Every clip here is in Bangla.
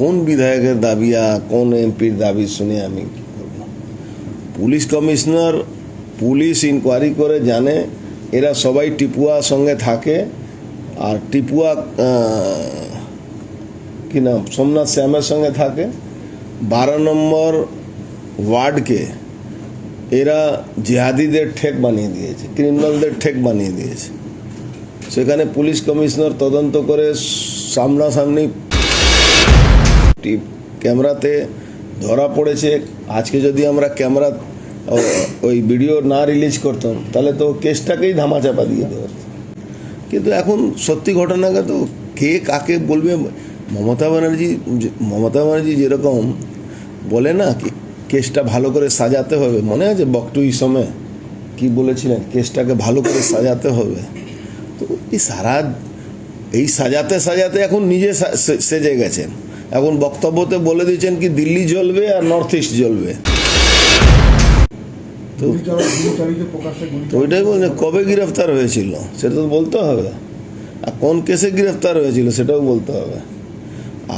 কোন বিধায়কের দাবি কোন এমপির দাবি শুনে আমি? পুলিশ কমিশনার পুলিশ ইনকোয়ারি করে জানে, এরা সবাই টিপুয়া সঙ্গে থাকে আর টিপুয়া কি নাম, সোমনাথ শ্যামের সঙ্গে থাকে বারো নম্বর ওয়ার্ডকে এরা জিহাদিদের ঠেক বানিয়ে দিয়েছে ক্রিমিনালদের ঠেক বানিয়ে দিয়েছে সেখানে পুলিশ কমিশনার তদন্ত করে সামনাসামনি ক্যামেরাতে ধরা পড়েছে। আজকে যদি আমরা ক্যামেরা ওই ভিডিও না রিলিজ করতাম, তাহলে তো কেসটাকেই ধামাচাপা দিয়ে দেওয়া। কিন্তু এখন সত্যি ঘটনাকে তো কে কাকে বলবে? মমতা ব্যানার্জি মমতা ব্যানার্জি যেরকম বলে না কি, কেসটা ভালো করে সাজাতে হবে, মনে আছে বকটু সময় কি বলেছিলেন? কেসটাকে ভালো করে সাজাতে হবে। তো এই সারা, এই সাজাতে সাজাতে এখন নিজে সেজে গেছেন। এখন বক্তব্যতে বলে দিয়েছেন কি দিল্লি জ্বলবে আর নর্থ ইস্ট জ্বলবে। তো ওইটাই বলছে কবে গ্রেফতার হয়েছিল? সেটা তো বলতে হবে। আর কোন কেসে গ্রেফতার হয়েছিল সেটাও বলতে হবে।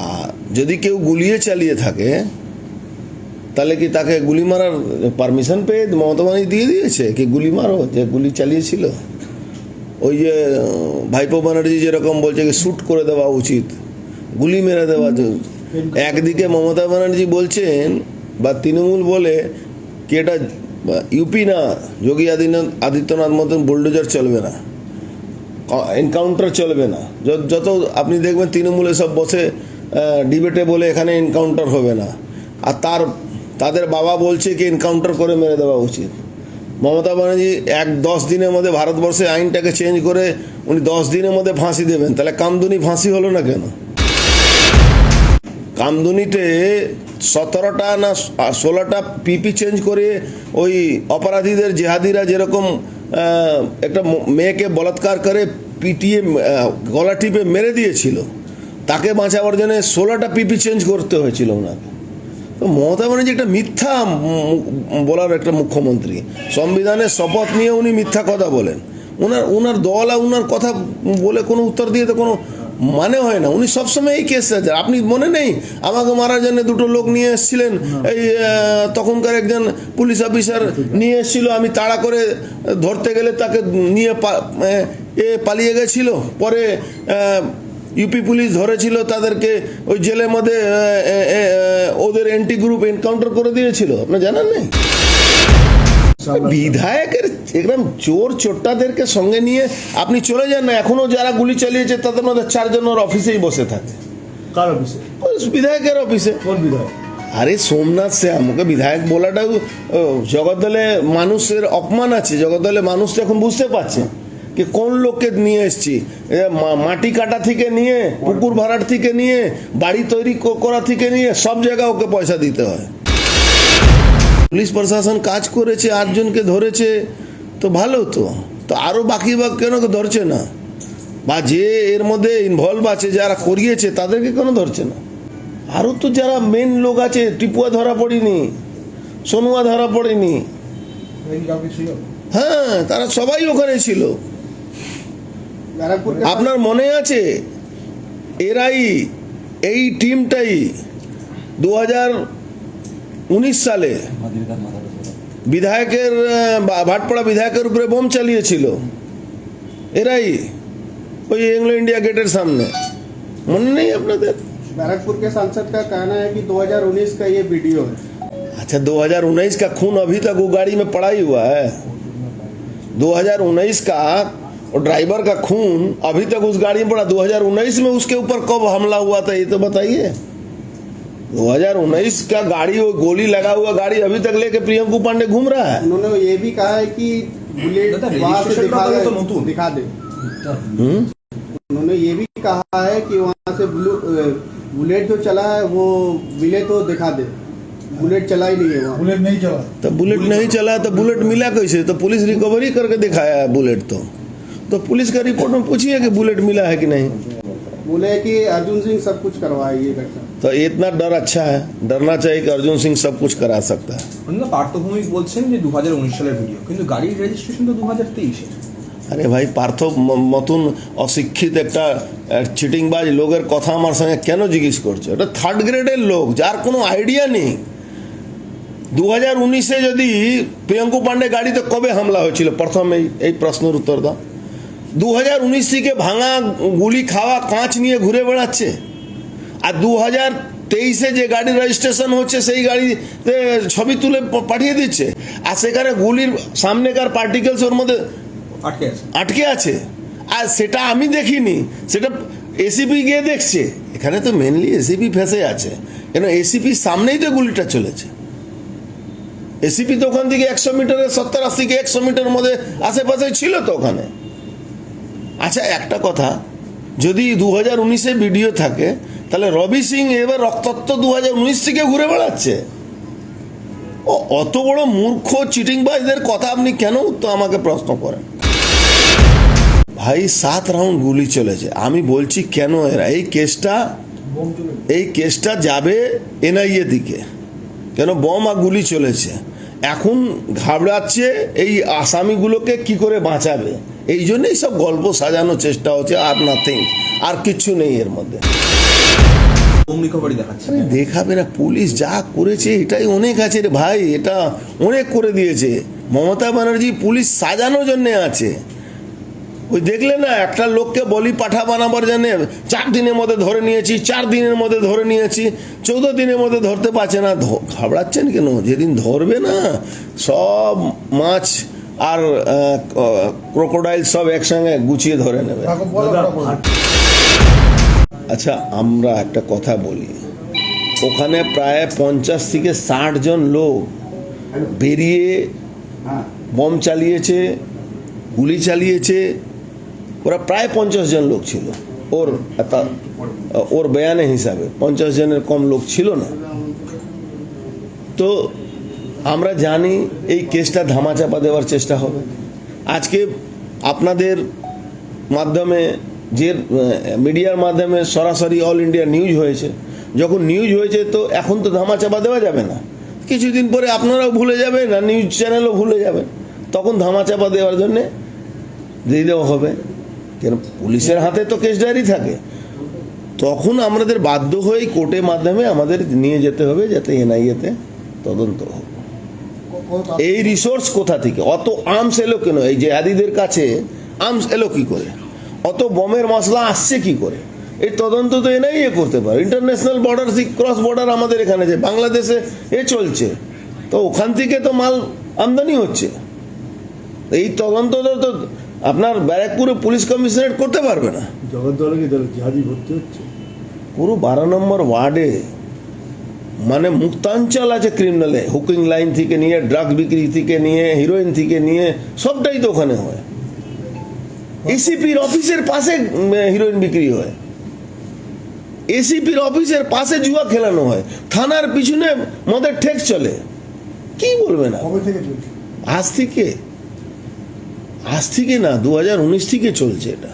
আর যদি কেউ গুলিয়ে চালিয়ে থাকে তাহলে কি তাকে গুলি মারার পারমিশন পেয়ে মমতা ব্যানার্জি দিয়ে দিয়েছে? কি গুলি মারো যে গুলি চালিয়েছিল? ওই যে ভাইপো ব্যানার্জি যেরকম বলছে কি শ্যুট করে দেওয়া উচিত। গুলি মেরে দেওয়া একদিকে মমতা ব্যানার্জি বলছেন বা তৃণমূল বলে কি এটা ইউপি না, যোগী আদিনাথ আদিত্যনাথ মতন বুলডোজার চলবে না। এনকাউন্টার চলবে না। যত আপনি দেখবেন তৃণমূলে সব বসে ডিবেটে বলে এখানে এনকাউন্টার হবে না। আর তার, তাদের বাবা বলছে কি এনকাউন্টার করে মেরে দেওয়া উচিত। মমতা ব্যানার্জি এক দশ দিনের মধ্যে ভারতবর্ষে আইনটাকে চেঞ্জ করে উনি দশ দিনের মধ্যে ফাঁসি দেবেন। তাহলে কামদুনি ফাঁসি হলো না কেন? কামদুনিতে সতেরোটা না ষোলোটা পিপি চেঞ্জ করে ওই অপরাধীদের জেহাদিরা যেরকম একটা মেয়েকে বলাৎকার করে পিটিয়ে গলা টিপে মেরে দিয়েছিল, তাকে বাঁচাবার জন্য ষোলোটা পিপি চেঞ্জ করতে হয়েছিল ওনাকে। তো মমতা ব্যানার্জি একটা মিথ্যা বলার একটা মুখ্যমন্ত্রী। সংবিধানের শপথ নিয়ে উনি মিথ্যা কথা বলেন। ওনার ওনার দল আর ওনার কথা বলে কোনো উত্তর দিয়ে তো কোনো মানে হয় না। উনি সবসময় এই কেস আছে আপনি মনে নেই? আমাকে মারার জন্য দুটো লোক নিয়ে এসেছিলেন। এই তখনকার একজন পুলিশ অফিসার নিয়ে এসেছিল। আমি তাড়া করে ধরতে গেলে তাকে নিয়ে এ পালিয়ে গেছিল। পরে ইউপি পুলিশ ধরেছিল তাদেরকে। ওই জেলের মধ্যে ওদের এন্টি গ্রুপ এনকাউন্টার করে দিয়েছিল। আপনার জানেন নেই বিধায়কের একদম চোর চোট্টাদেরকে সঙ্গে নিয়ে আপনি চলে যান না এখনও যারা গুলি চালিয়েছে তাদের মধ্যে চারজন ওর অফিসেই বসে থাকে। কার অফিসে? বিধায়কের অফিসে। কোন বিধায়ক? আরে সোমনাথ সে আমাকে বিধায়ক বলাটাও জগদ্দলে মানুষের অপমান আছে জগদ্দলে মানুষ তো এখন বুঝতে পারছে কি কোন লোককে নিয়ে এসছি। মাটি কাটা থেকে নিয়ে পুকুর ভাড়ার থেকে নিয়ে বাড়ি তৈরি করা থেকে নিয়ে সব জায়গায় ওকে পয়সা দিতে হয়। পুলিশ প্রশাসন কাজ করেছে, আটজনকে ধরেছে, তো ভালো তো। তো আরও বাকি বা কেন ধরছে না? বা যে এর মধ্যে ইনভলভ আছে, যারা করিয়েছে, তাদেরকে কেন ধরছে না? আরও তো যারা মেন লোক আছে, টিপুয়া ধরা পড়েনি, সোনুয়া ধরা পড়েনি। হ্যাঁ তারা সবাই ওখানে ছিল। আপনার মনে আছে? এরাই, এই টিমটাই দু হাজার উনিশ সালে বিধায়কের আহ, বা- ভাটপাড়া বিধায়কের উপরে বোম চালিয়েছিল এরাই ওই এংলো ইন্ডিয়া গেটের সামনে মনে নেই আপনাদের बैरकपुर के सांसद का कहना है कि 2019 का ये वीडियो है अच्छा 2019 का खून अभी तक वो गाड़ी में पड़ा ही हुआ है 2019 का और ड्राइवर का खून अभी तक उस गाड़ी में पड़ा 2019 में उसके ऊपर कब हमला हुआ था ये तो बताइए 2019 का गाड़ी वो गोली लगा हुआ गाड़ी अभी तक लेके प्रियंकू पांडे घूम रहा है। उन्होंने ये भी कहा है कि बुलेट से तो दिखा दे तो दिखा दे। उन्होंने ये भी कहा है कि वहाँ से बुलेट जो चला है वो मिले तो दिखा दे। बुलेट चला ही नहीं है वहाँ। बुलेट नहीं चला। तो बुलेट नहीं चला तो बुलेट मिला कैसे? तो पुलिस रिकवरी करके दिखाया है बुलेट तो। तो पुलिस का रिपोर्ट में पूछिए कि बुलेट मिला है कि नहीं। बोले कि अर्जुन सिंह सब कुछ करवाया ये घटना तो इतना डर अच्छा है डरना चाहिए कि अर्जुन सिंह सब कुछ करा सकता है অন্য পার্থভূমিক বলছেন যে দু হাজার উনিশ সালের ভিডিও কিন্তু গাড়ির রেজিস্ট্রেশন তো দু হাজার তেইশে আরে ভাই পার্থ ম- মতন অশিক্ষিত একটা চিটিংবাজ লোকের কথা আমার সঙ্গে কেন জিজ্ঞেস করছে এটা থার্ড গ্রেডের লোক যার কোনো আইডিয়া নেই দু হাজার উনিশে যদি প্রিয়ঙ্কু পান্ডে গাড়িতে কবে হামলা হয়েছিল প্রথম এই এই প্রশ্নের উত্তর দাও দু হাজার উনিশ থেকে ভাঙা গুলি খাওয়া কাঁচ নিয়ে ঘুরে বেড়াচ্ছে আর দু হাজার তেইশে যে গাড়ি রেজিস্ট্রেশন হচ্ছে সেই গাড়িতে ছবি তুলে পাঠিয়ে দিচ্ছে। আর সেখানে গুলির সামনেকার পার্টিকেলস ওর মধ্যে আটকে আছে। আটকে আছে। আর সেটা আমি দেখিনি। সেটা এসিপি গিয়ে দেখছে। এখানে তো মেনলি এসিপি ফেসে আছে। কেন এসিপির সামনেই তো গুলিটা চলেছে। এসিপি তো ওখান থেকে একশো মিটারের সত্তর আশি থেকে একশো মিটার মধ্যে আশেপাশে ছিল তো ওখানে। আচ্ছা একটা কথা। যদি দু হাজার উনিশে ভিডিও থাকে তাহলে রবি সিং এবার রক্তাক্ত দু হাজার উনিশ থেকে ঘুরে বেড়াচ্ছে। ও, অত বড় মূর্খ চিটিংবাজদের কথা আপনি কেন তো আমাকে প্রশ্ন করেন? ভাই, সাত রাউন্ড গুলি চলেছে। আমি বলছি কেন এরা? এই কেসটা এই কেসটা যাবে এনআইএ দিকে। কেন বম আর গুলি চলেছে। এখন ঘাবড়াচ্ছে এই আসামিগুলোকে কি করে বাঁচাবে? এই জন্যই সব গল্প সাজানোর চেষ্টা হচ্ছে, আর নাথিং আর কিচ্ছু নেই এর মধ্যে। দেখাবে না পুলিশ যা করেছে এটাই অনেক আছে রে ভাই এটা অনেক করে দিয়েছে। মমতা ব্যানার্জি পুলিশ সাজানোর জন্য আছে। ওই দেখলে না একটা লোককে বলি পাঠা বানাবার জন্য চার দিনের মধ্যে ধরে নিয়েছি চার দিনের মধ্যে ধরে নিয়েছি চৌদ্দ দিনের মধ্যে ধরতে পারছে না। ঘাবড়াচ্ছেন কেন? যেদিন ধরবে না সব মাছ আর ক্রোকোডাইল সব একসঙ্গে গুছিয়ে ধরে নেবে। আচ্ছা আমরা একটা কথা বলি। ওখানে প্রায় পঞ্চাশ থেকে ষাট জন লোক বেরিয়ে বম চালিয়েছে, গুলি চালিয়েছে। ওরা প্রায় পঞ্চাশ জন লোক ছিল। ওর ওর বয়ানে হিসাবে পঞ্চাশ জনের কম লোক ছিল না। তো আমরা জানি এই কেসটা ধামাচাপা দেওয়ার চেষ্টা হবে। আজকে আপনাদের মাধ্যমে যে মিডিয়ার মাধ্যমে সরাসরি অল ইন্ডিয়া নিউজ হয়েছে। যখন নিউজ হয়েছে তো এখন তো ধামাচাপা দেওয়া যাবে না। কিছুদিন পরে আপনারাও ভুলে যাবেন আর নিউজ চ্যানেলও ভুলে যাবেন। তখন ধামাচাপা দেওয়ার জন্যে দিয়ে দেওয়া হবে। কেন, পুলিশের হাতে তো কেস ডায়েরি থাকে। তখন আমাদের বাধ্য হয়ে কোর্টের মাধ্যমে আমাদের নিয়ে যেতে হবে যাতে এনআইএতে তদন্ত হোক। এই রিসোর্স কোথা থেকে? অত আর্মস এলো কেন? এই যে আদিদের কাছে আর্মস এলো কি করে? অত বমের মশলা আসছে কি করে? এই তদন্ত তো এনাই এ করতে পারে। ইন্টারন্যাশনাল বর্ডার ক্রস বর্ডার আমাদের এখানে যে বাংলাদেশে এ চলছে। তো ওখান থেকে তো মাল আমদানি হচ্ছে। এই তদন্ত তো- তো আপনার ব্যারাকপুরে পুলিশ কমিশনারেট করতে পারবে না। ভর্তি হচ্ছে? পুরো বারো নম্বর ওয়ার্ডে মানে মুক্তাঞ্চল আছে ক্রিমিনালে হুকিং লাইন থেকে নিয়ে ড্রাগ বিক্রি থেকে নিয়ে হিরোইন থেকে নিয়ে সবটাই তো ওখানে হয়। এসিপির অফিসের পাশে হিরোইন বিক্রি হয়। এসিপির অফিসের পাশে জুয়া খেলানো হয়। থানার পিছনে মদের ঠেক চলে। কি বলবে না আজ থেকে? আজ থেকে না দু উনিশ থেকে চলছে এটা।